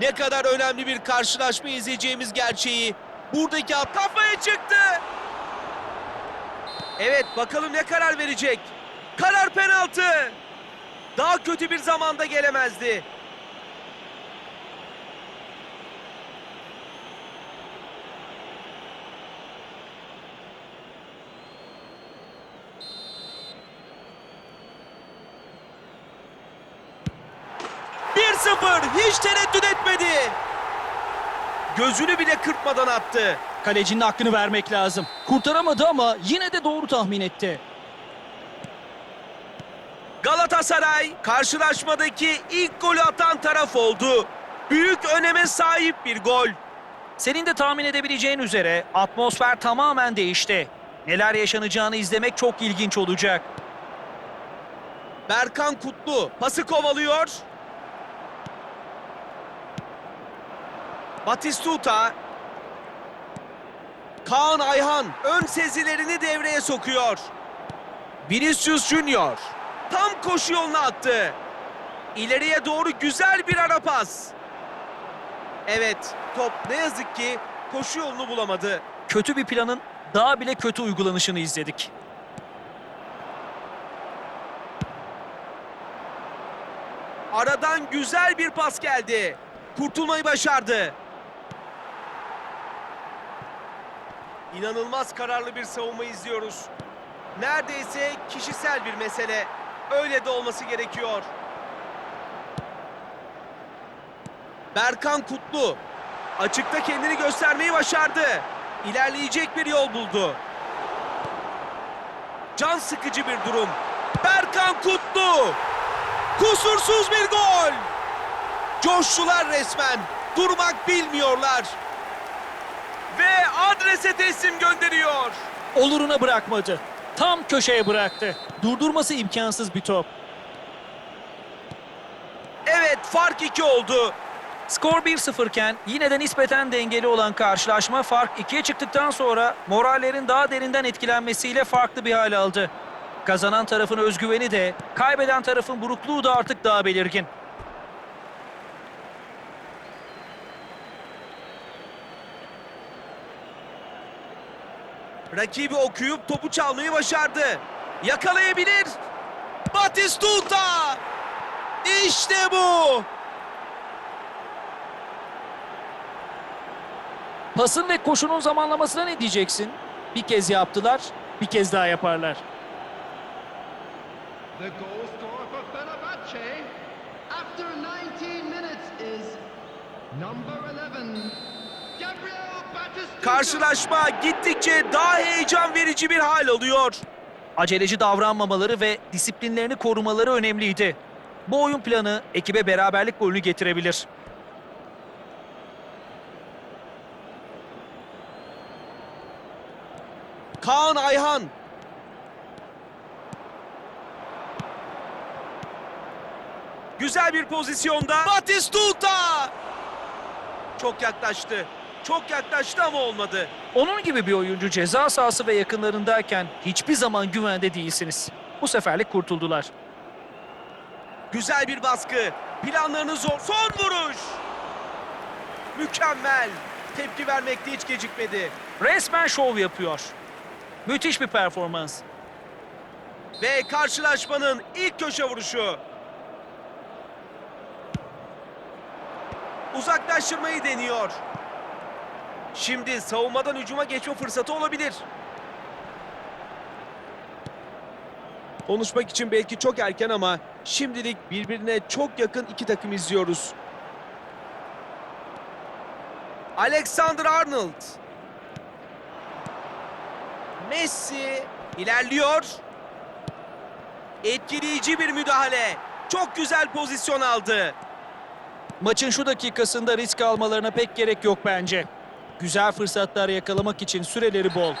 Ne kadar önemli bir karşılaşma izleyeceğimiz gerçeği buradaki at kafaya çıktı. Evet bakalım ne karar verecek. Karar penaltı. Daha kötü bir zamanda gelemezdi. Bir 0 hiç tereddüt etmedi. Gözünü bile kırpmadan attı. Kalecinin hakkını vermek lazım. Kurtaramadı ama yine de doğru tahmin etti. Galatasaray karşılaşmadaki ilk golü atan taraf oldu. Büyük öneme sahip bir gol. Senin de tahmin edebileceğin üzere atmosfer tamamen değişti. Neler yaşanacağını izlemek çok ilginç olacak. Berkan Kutlu pası kovalıyor. Batistuta. Kaan Ayhan ön sezilerini devreye sokuyor. Vinicius Junior tam koşu yoluna attı. İleriye doğru güzel bir ara pas. Evet, top ne yazık ki koşu yolunu bulamadı. Kötü bir planın daha bile kötü uygulanışını izledik. Aradan güzel bir pas geldi. Kurtulmayı başardı. İnanılmaz kararlı bir savunma izliyoruz. Neredeyse kişisel bir mesele. Öyle de olması gerekiyor. Berkan Kutlu açıkta kendini göstermeyi başardı. İlerleyecek bir yol buldu. Can sıkıcı bir durum. Berkan Kutlu Kusursuz bir gol. Coştular resmen. Durmak bilmiyorlar. Adrese teslim gönderiyor. Oluruna bırakmadı. Tam köşeye bıraktı. Durdurması imkansız bir top. Evet fark iki oldu. Skor 1-0 iken yine de nispeten dengeli olan karşılaşma fark 2'ye çıktıktan sonra morallerin daha derinden etkilenmesiyle farklı bir hal aldı. Kazanan tarafın özgüveni de, kaybeden tarafın burukluğu da artık daha belirgin. Rakibi okuyup topu çalmayı başardı. Yakalayabilir. Batistuta. İşte bu. Pasın ve koşunun zamanlamasına ne diyeceksin? Bir kez yaptılar, bir kez daha yaparlar. The goal Karşılaşma gittikçe daha heyecan verici bir hal alıyor. Aceleci davranmamaları ve disiplinlerini korumaları önemliydi. Bu oyun planı ekibe beraberlik golünü getirebilir. Kaan Ayhan. Güzel bir pozisyonda. Batistuta! Çok yaklaştı. Çok yaklaştı ama olmadı. Onun gibi bir oyuncu ceza sahası ve yakınlarındayken hiçbir zaman güvende değilsiniz. Bu seferlik kurtuldular. Güzel bir baskı. Planlarını zor. Son vuruş. Mükemmel. Tepki vermekte hiç gecikmedi. Resmen şov yapıyor. Müthiş bir performans. Ve karşılaşmanın ilk köşe vuruşu. Uzaklaştırmayı deniyor. Şimdi savunmadan hücuma geçme fırsatı olabilir. Konuşmak için belki çok erken ama şimdilik birbirine çok yakın iki takım izliyoruz. Alexander Arnold. Messi ilerliyor. Etkileyici bir müdahale. Çok güzel pozisyon aldı. Maçın şu dakikasında risk almalarına pek gerek yok bence. Güzel fırsatlar yakalamak için süreleri bol.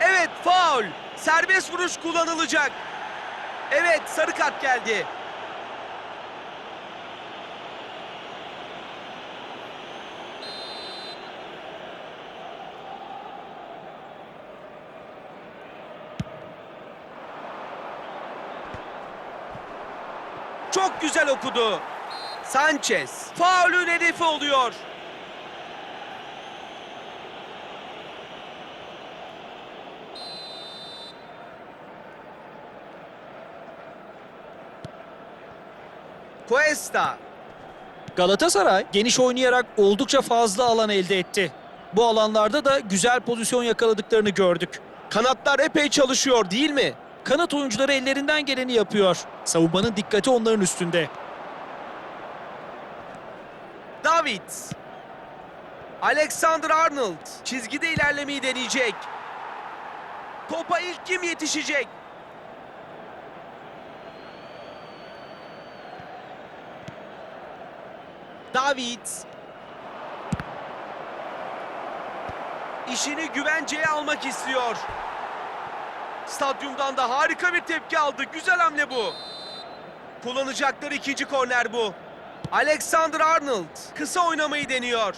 Evet faul. Serbest vuruş kullanılacak. Evet sarı kart geldi. Çok güzel okudu. Sanchez faulün hedefi oluyor. Cuesta Galatasaray geniş oynayarak oldukça fazla alan elde etti. Bu alanlarda da güzel pozisyon yakaladıklarını gördük. kanatlar epey çalışıyor değil mi? Kanat oyuncuları ellerinden geleni yapıyor. Savunmanın dikkati onların üstünde. David. Alexander Arnold çizgide ilerlemeyi deneyecek. Topa ilk kim yetişecek? David. İşini güvenceye almak istiyor. Stadyumdan da harika bir tepki aldı. Güzel hamle bu. Kullanacakları ikinci korner bu. Alexander Arnold kısa oynamayı deniyor.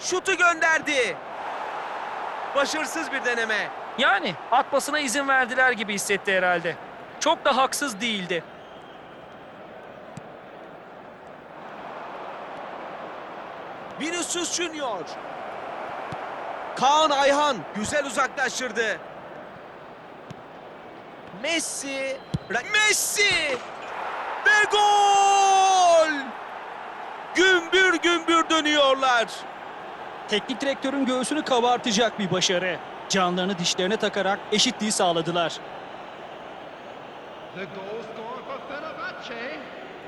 Şutu gönderdi. Başarısız bir deneme. Yani atmasına izin verdiler gibi hissetti herhalde. Çok da haksız değildi. Vinicius Junior. Kaan Ayhan güzel uzaklaştırdı. Messi. Messi! Ve gol! Gümbür gümbür dönüyorlar. Teknik direktörün göğsünü kabartacak bir başarı. Canlarını dişlerine takarak eşitliği sağladılar.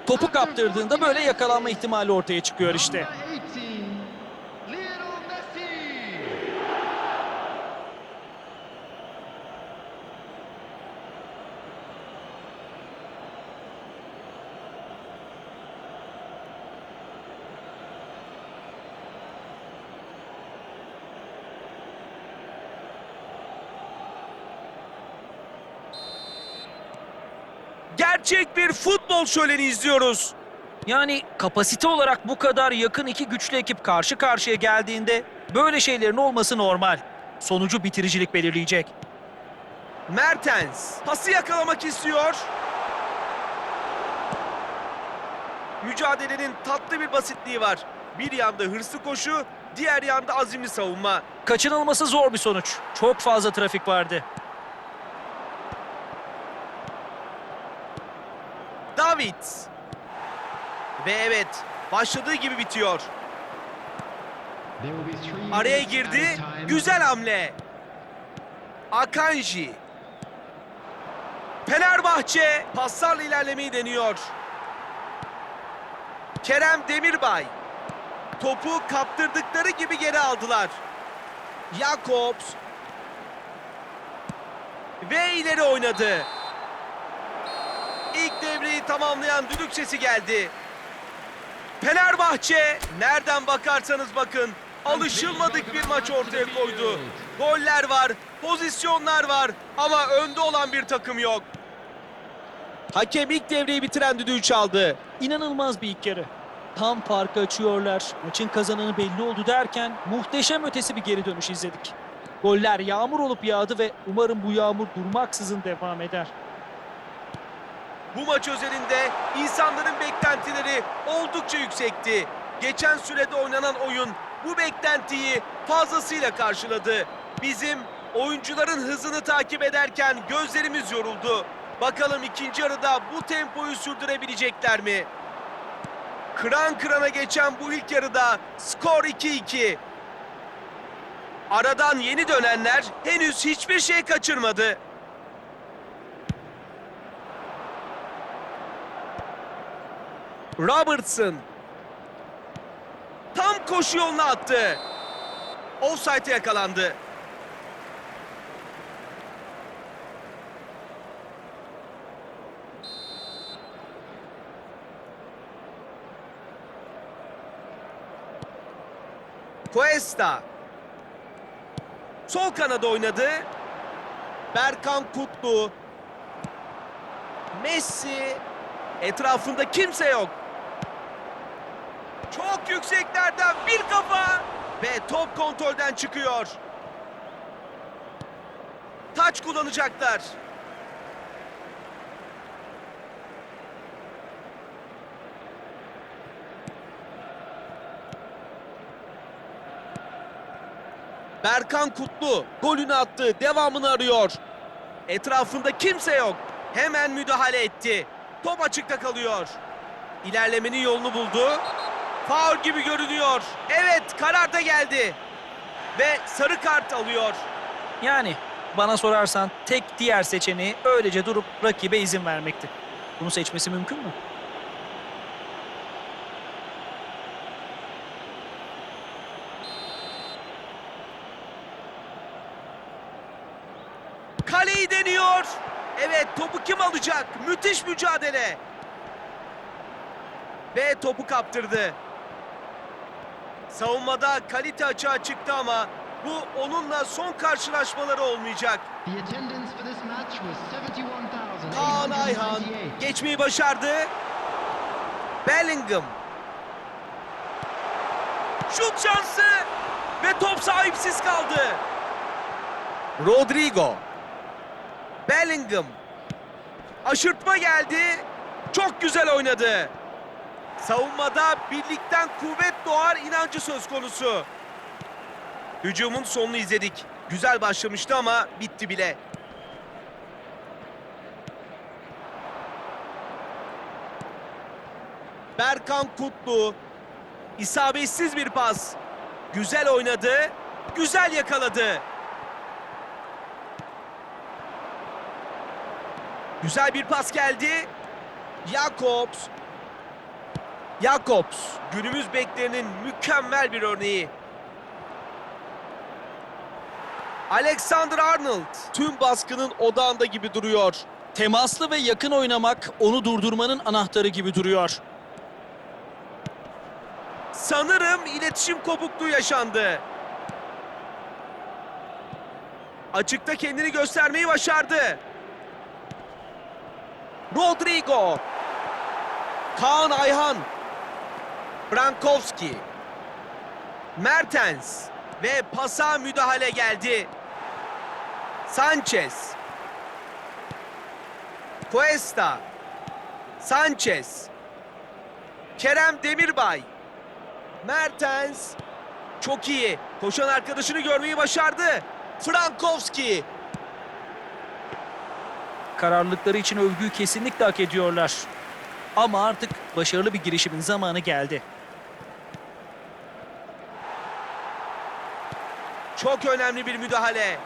Topu kaptırdığında böyle yakalanma ihtimali ortaya çıkıyor işte. Gerçek bir futbol şöleni izliyoruz. Yani kapasite olarak bu kadar yakın iki güçlü ekip karşı karşıya geldiğinde böyle şeylerin olması normal. Sonucu bitiricilik belirleyecek. Mertens pası yakalamak istiyor. Mücadelenin tatlı bir basitliği var. Bir yanda hırslı koşu, diğer yanda azimli savunma. Kaçınılması zor bir sonuç. Çok fazla trafik vardı. David. Ve evet, başladığı gibi bitiyor. Araya girdi, güzel hamle. Akanji. Fenerbahçe paslarla ilerlemeyi deniyor. Kerem Demirbay. Topu kaptırdıkları gibi geri aldılar. Jakobs. Ve ileri oynadı. Devreyi tamamlayan düdük sesi geldi. Fenerbahçe nereden bakarsanız bakın alışılmadık bir maç ortaya koydu. Goller var, pozisyonlar var ama önde olan bir takım yok. Hakem ilk devreyi bitiren düdüğü çaldı. İnanılmaz bir ilk yarı. Tam farkı açıyorlar. Maçın kazananı belli oldu derken muhteşem ötesi bir geri dönüş izledik. Goller yağmur olup yağdı ve umarım bu yağmur durmaksızın devam eder. Bu maç özelinde insanların beklentileri oldukça yüksekti. Geçen sürede oynanan oyun bu beklentiyi fazlasıyla karşıladı. Bizim oyuncuların hızını takip ederken gözlerimiz yoruldu. Bakalım ikinci yarıda bu tempoyu sürdürebilecekler mi? Kıran kırana geçen bu ilk yarıda skor 2-2. Aradan yeni dönenler henüz hiçbir şey kaçırmadı. Robertson. Tam koşu yoluna attı. Offside'e yakalandı. Cuesta. Sol kanada oynadı. Berkan Kutlu. Messi. Etrafında kimse yok. Çok yükseklerden bir kafa ve top kontrolden çıkıyor. Taç kullanacaklar. Berkan Kutlu golünü attı. Devamını arıyor. Etrafında kimse yok. Hemen müdahale etti. Top açıkta kalıyor. İlerlemenin yolunu buldu. Faul gibi görünüyor. Evet karar da geldi. Ve sarı kart alıyor. Yani bana sorarsan tek diğer seçeneği öylece durup rakibe izin vermekti. Bunu seçmesi mümkün mü? Kaleyi deniyor. Evet topu kim alacak? Müthiş mücadele. Ve topu kaptırdı. Savunmada kalite açığa çıktı ama bu onunla son karşılaşmaları olmayacak. Kaan Ayhan 71,898. geçmeyi başardı. Bellingham. Şut şansı ve top sahipsiz kaldı. Rodrigo. Bellingham. Aşırtma geldi. Çok güzel oynadı. Savunmada birlikten kuvvet doğar inancı söz konusu. Hücumun sonunu izledik. Güzel başlamıştı ama bitti bile. Berkan Kutlu. isabetsiz bir pas. Güzel oynadı. Güzel yakaladı. Güzel bir pas geldi. Jakobs. Jakobs günümüz beklerinin mükemmel bir örneği. Alexander Arnold tüm baskının odağında gibi duruyor. Temaslı ve yakın oynamak onu durdurmanın anahtarı gibi duruyor. Sanırım iletişim kopukluğu yaşandı. Açıkta kendini göstermeyi başardı. Rodrigo. Kaan Ayhan. Brankowski. Mertens. Ve pasa müdahale geldi. Sanchez. Cuesta. Sanchez. Kerem Demirbay. Mertens çok iyi. Koşan arkadaşını görmeyi başardı. Frankowski. Kararlılıkları için övgüyü kesinlikle hak ediyorlar. Ama artık başarılı bir girişimin zamanı geldi. Çok önemli bir müdahale.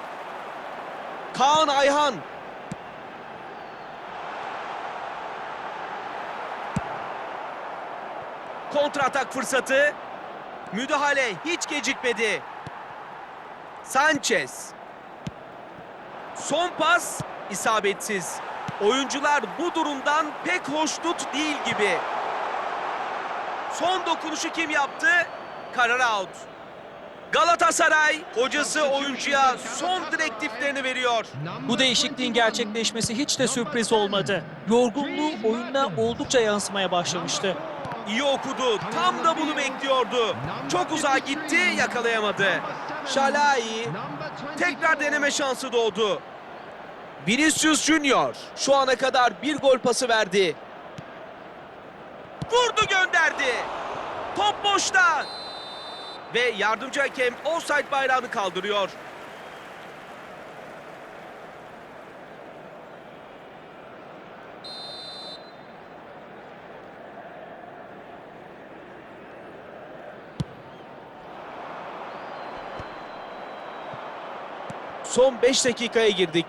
Kaan Ayhan. Kontratak fırsatı. Müdahale hiç gecikmedi. Sanchez. Son pas isabetsiz. Oyuncular bu durumdan pek hoşnut değil gibi. Son dokunuşu kim yaptı? Karar out. Galatasaray hocası oyuncuya son direktiflerini veriyor. Bu değişikliğin gerçekleşmesi hiç de sürpriz olmadı. Yorgunluğu oyuna oldukça yansımaya başlamıştı. İyi okudu. Tam da bunu bekliyordu. Çok uzağa gitti, yakalayamadı. Şalai tekrar deneme şansı doğdu. Vinicius Junior şu ana kadar bir gol pası verdi. Vurdu gönderdi. Top boşta. Ve yardımcı hakem offside bayrağını kaldırıyor. Son 5 dakikaya girdik.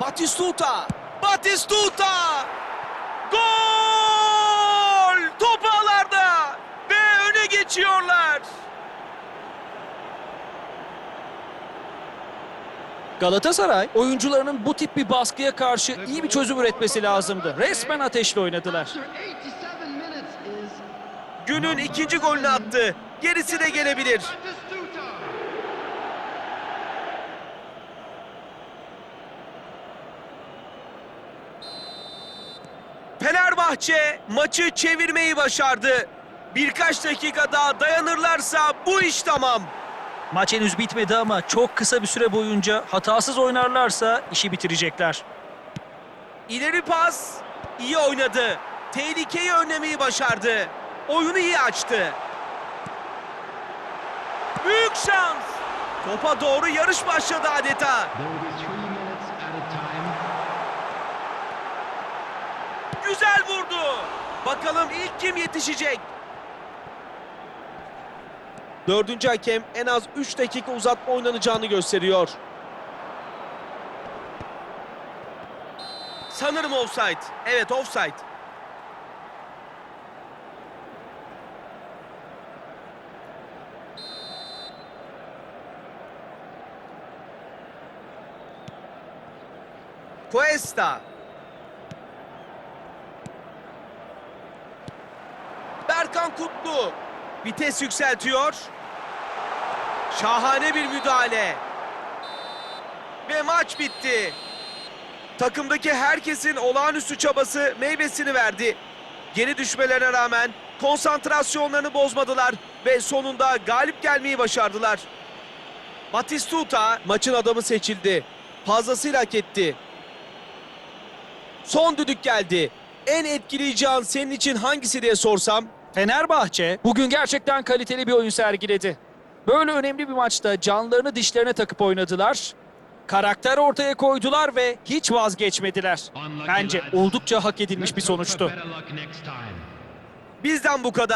Batistuta! Batistuta! Gol! Top ağlarda ve öne geçiyorlar. Galatasaray oyuncularının bu tip bir baskıya karşı iyi bir çözüm üretmesi lazımdı. Resmen ateşle oynadılar. After 87 minutes is Günün ikinci golünü attı. Gerisi de gelebilir. Fenerbahçe maçı çevirmeyi başardı. Birkaç dakika daha dayanırlarsa bu iş tamam. Maç henüz bitmedi ama çok kısa bir süre boyunca hatasız oynarlarsa işi bitirecekler. İleri pas iyi oynadı. Tehlikeyi önlemeyi başardı. Oyunu iyi açtı. Büyük şans. Topa doğru yarış başladı adeta. Güzel vurdu. Bakalım ilk kim yetişecek? Dördüncü hakem en az 3 dakika uzatma oynanacağını gösteriyor. Sanırım offside. Evet offside. Cuesta. Berkan Kutlu vites yükseltiyor. Şahane bir müdahale. Ve maç bitti. Takımdaki herkesin olağanüstü çabası meyvesini verdi. Geri düşmelerine rağmen konsantrasyonlarını bozmadılar ve sonunda galip gelmeyi başardılar. Batistuta maçın adamı seçildi. Fazlasıyla hak etti. Son düdük geldi. En etkileyici an senin için hangisi diye sorsam Fenerbahçe bugün gerçekten kaliteli bir oyun sergiledi. Böyle önemli bir maçta canlarını dişlerine takıp oynadılar. Karakter ortaya koydular ve hiç vazgeçmediler. Bence oldukça hak edilmiş bir sonuçtu. Bizden bu kadar.